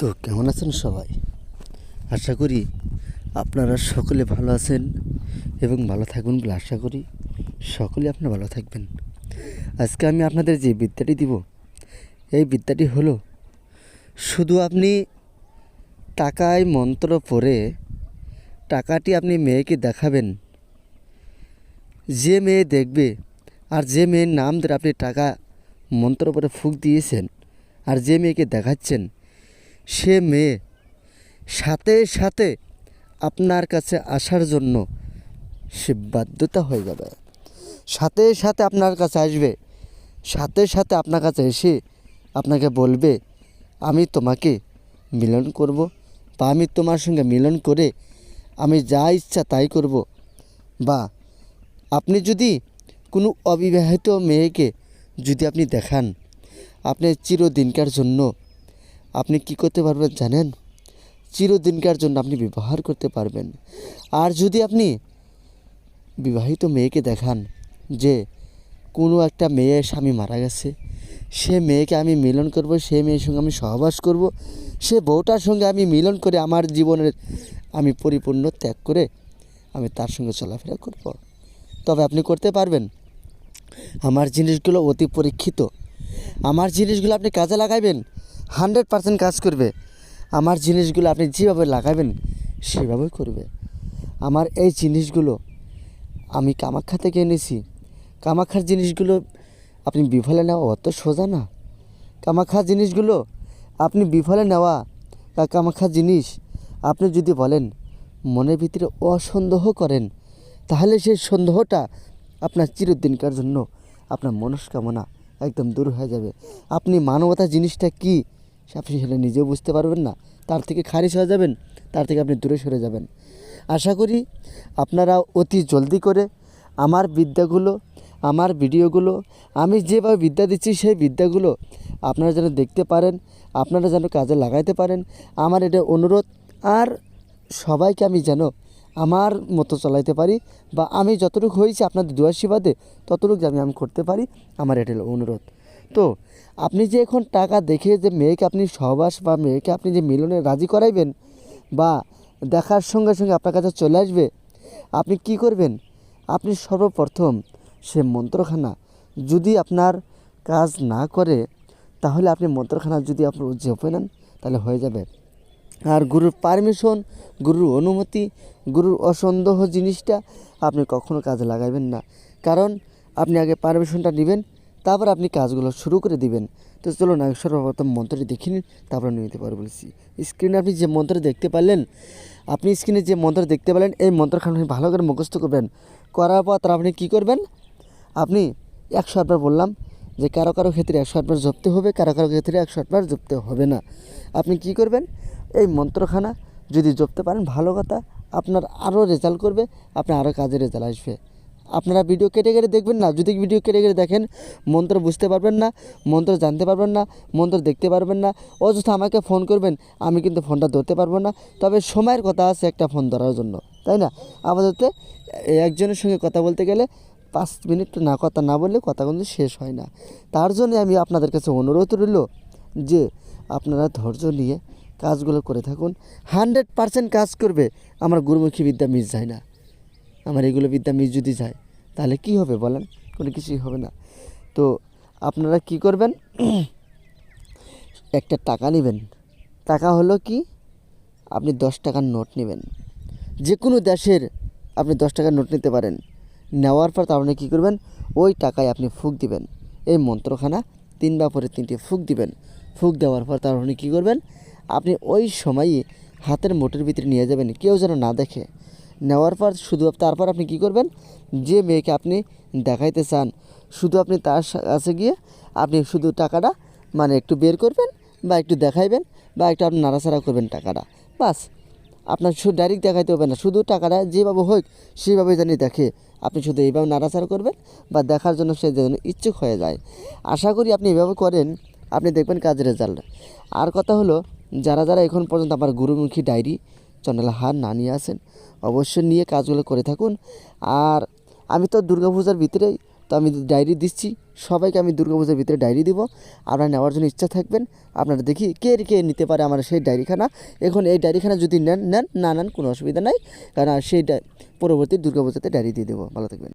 তো কেমন আছেন সবাই? আশা করি আপনারা সকলে ভালো আছেন এবং ভালো থাকবেন বলে আশা করি সকলে আপনারা ভালো থাকবেন। আজকে আমি আপনাদের যে বিদ্যাটি দিব, এই বিদ্যাটি হলো, শুধু আপনি টাকায় মন্ত্র পড়ে টাকাটি আপনি মেয়েকে দেখাবেন, যে মেয়ে দেখবে আর যে মেয়ের নাম ধরে আপনি টাকা মন্ত্র পরে ফুক দিয়েছেন আর যে মেয়েকে দেখাচ্ছেন সে মেয়ে। সাথে সাথে আপনার কাছে আসার জন্য সে বাধ্যতা হয়ে যাবে। সাথে সাথে আপনার কাছে আসবে। সাথে সাথে আপনার কাছে এসে আপনাকে বলবে, আমি তোমাকে মিলন করব বা আমি তোমার সঙ্গে মিলন করে আমি যা ইচ্ছা তাই করব। বা, আপনি যদি কোনো অবিবাহিত মেয়েকে যদি আপনি দেখান, আপনি চিরদিনকার জন্য আপনি কি করতে পারবেন জানেন? চিরদিনকার জন্য আপনি ব্যবহার করতে পারবেন। আর যদি আপনি বিবাহিত মেয়েকে দেখান যে কোনো একটা মেয়ের স্বামী মারা গেছে, সে মেয়েকে আমি মিলন করব, সে মেয়ের সঙ্গে আমি সহবাস করব, সে বউটার সঙ্গে আমি মিলন করে আমার জীবনের আমি পরিপূর্ণ ত্যাগ করে আমি তার সঙ্গে চলাফেরা করব। তবে আপনি করতে পারবেন। আমার জিনিসগুলো অতি পরীক্ষিত। আমার জিনিসগুলো আপনি কাজে লাগাবেন হান্ড্রেড পার্সেন্ট কাজ করবে। আমার জিনিসগুলো আপনি যেভাবে লাগাবেন, সেভাবেই করবে। আমার এই জিনিসগুলো আমি কামাখ্যা থেকে এনেছি। কামাখ্যার জিনিসগুলো আপনি বিফলে নেওয়া অত সোজা না। কামাখ্যা জিনিসগুলো আপনি বিফলে নেওয়া বা কামাখ্যা জিনিস আপনি যদি বলেন, মনের ভিতরে অসন্দেহ করেন, তাহলে সেই সন্দেহটা আপনার চিরদিনকার জন্য আপনার মনস্কামনা একদম দূর হয়ে যাবে। আপনি মানবতা জিনিসটা কী আপনি সেটা নিজেও বুঝতে পারবেন না, তার থেকে খারিজ হয়ে যাবেন, তার থেকে আপনি দূরে সরে যাবেন। আশা করি আপনারা অতি জলদি করে আমার বিদ্যাগুলো, আমার ভিডিওগুলো, আমি যেভাবে বিদ্যা দিচ্ছি সেই বিদ্যাগুলো আপনারা যেন দেখতে পারেন, আপনারা যেন কাজে লাগাইতে পারেন। আমার এটা অনুরোধ, আর সবাইকে আমি যেন আমার মতো চালাইতে পারি বা আমি যতটুকু হয়েছি আপনাদের দুয়াশীবাদে ততটুকু আমি আমি করতে পারি, আমার এটা অনুরোধ। তো আপনি যে এখন টাকা দেখে যে মেয়েকে আপনি সহবাস বা মেয়েকে আপনি যে মিলনে রাজি করাইবেন বা দেখার সঙ্গে সঙ্গে আপনার কাছে চলে আসবে, আপনি কি করবেন? আপনি সর্বপ্রথম সে মন্ত্রখানা যদি আপনার কাজ না করে, তাহলে আপনি মন্ত্রখানা যদি আপনার জপে নেন, তাহলে হয়ে যাবে। আর গুরুর পারমিশন, গুরুর অনুমতি, গুরুর অসন্দেহ জিনিসটা আপনি কখনো কাজে লাগাবেন না। কারণ আপনি আগে পারমিশনটা নেবেন তারপর আপনি কাজগুলো শুরু করে দিবেন। তো চলুন আগে সর্বপ্রথম মন্ত্রটি দেখে নিন তারপর আমি নিতে পারব বলেছি। স্ক্রিনে আপনি যে মন্ত্র দেখতে পারলেন, আপনি স্ক্রিনে যে মন্ত্র দেখতে পেলেন, এই মন্ত্রখানা ভালো করে মুখস্থ করবেন। করার পর তার আপনি কী করবেন? আপনি একশো আটবার বললাম যে কারও কারও ক্ষেত্রে একশো আটবার জপতে হবে, কারও কারও ক্ষেত্রে একশো আটবার জপতে হবে না। আপনি কি করবেন? এই মন্ত্রখানা যদি জপতে পারেন, ভালো কথা, আপনার আরও রেজাল্ট করবে, আপনার আরও কাজে রেজাল্ট আসবে। আপনারা ভিডিও কেটে কেটে দেখবেন না। যদি ভিডিও কেটে কেটে দেখেন, মন্ত্র বুঝতে পারবেন না, মন্ত্র জানতে পারবেন না, মন্ত্র দেখতে পারবেন না, অযথা আমাকে ফোন করবেন, আমি কিন্তু ফোনটা ধরতে পারব না। তবে সময়ের কথা আছে একটা ফোন ধরার জন্য, তাই না? আপাতত একজনের সঙ্গে কথা বলতে গেলে পাঁচ মিনিট না, কথা না বললে কথা কিন্তু শেষ হয় না। তার জন্য আমি আপনাদের কাছে অনুরোধ রইল যে, আপনারা ধৈর্য নিয়ে কাজগুলো করে থাকুন। হান্ড্রেড পারসেন্ট কাজ করবে আমার গুরুমুখী বিদ্যা মিস যায় না। আমার এগুলো বিদ্যা মিস যদি যায়, তাহলে কি হবে বলেন? কোনো কিছুই হবে না। তো আপনারা কি করবেন? একটা টাকা নেবেন। টাকা হলো কি? আপনি দশ টাকার নোট নেবেন। যে কোনো দেশের আপনি দশ টাকার নোট নিতে পারেন। নেওয়ার পর তার কী করবেন? ওই টাকায় আপনি ফুক দিবেন। এই মন্ত্রখানা তিনবার পরে তিনটে ফুক দিবেন। ফুক দেওয়ার পর তার মানে কী করবেন? আপনি ওই সময়ই হাতের মোটের ভিতরে নিয়ে যাবেন। কেউ যেন না দেখে। নেওয়ার পর শুধু তারপর আপনি কি করবেন? যে মেয়েকে আপনি দেখাইতে চান, শুধু আপনি তার কাছে গিয়ে আপনি শুধু টাকাটা মানে একটু বের করবেন বা একটু দেখাইবেন বা একটু আপনি নাড়াচাড়া করবেন টাকাটা। বাস, আপনার শুধু ডাইরেক্ট দেখাইতে হবে না। শুধু টাকাটা যেভাবে হোক সেইভাবে জানি দেখে আপনি শুধু এইভাবে নাড়াচাড়া করবেন বা দেখার জন্য সে যেন ইচ্ছুক হয়ে যায়। আশা করি আপনি এভাবে করেন, আপনি দেখবেন কাজের রেজাল্ট আর কথা হলো, যারা যারা এখন পর্যন্ত আমার গুরুমুখী ডায়েরি চ্যানেল হার না নিয়ে আসেন, অবশ্যই নিয়ে কাজগুলো করে থাকুন। আর আমি তো দুর্গাপূজার ভিতরেই তো আমি ডায়েরি দিচ্ছি, সবাইকে আমি দুর্গাপূজার ভিতরে ডায়েরি দিব। আপনারা নেওয়ার জন্য ইচ্ছা থাকবেন, আপনারা দেখি কে কে নিতে পারে আমার সেই ডায়েরিখানা এখন এই ডায়েরিখানা যদি নেন নেন, না নেন কোনো অসুবিধা নাই, কারণ সেই পরবর্তী দুর্গাপূজাতে ডায়েরি দিয়ে দেবো। ভালো থাকবেন।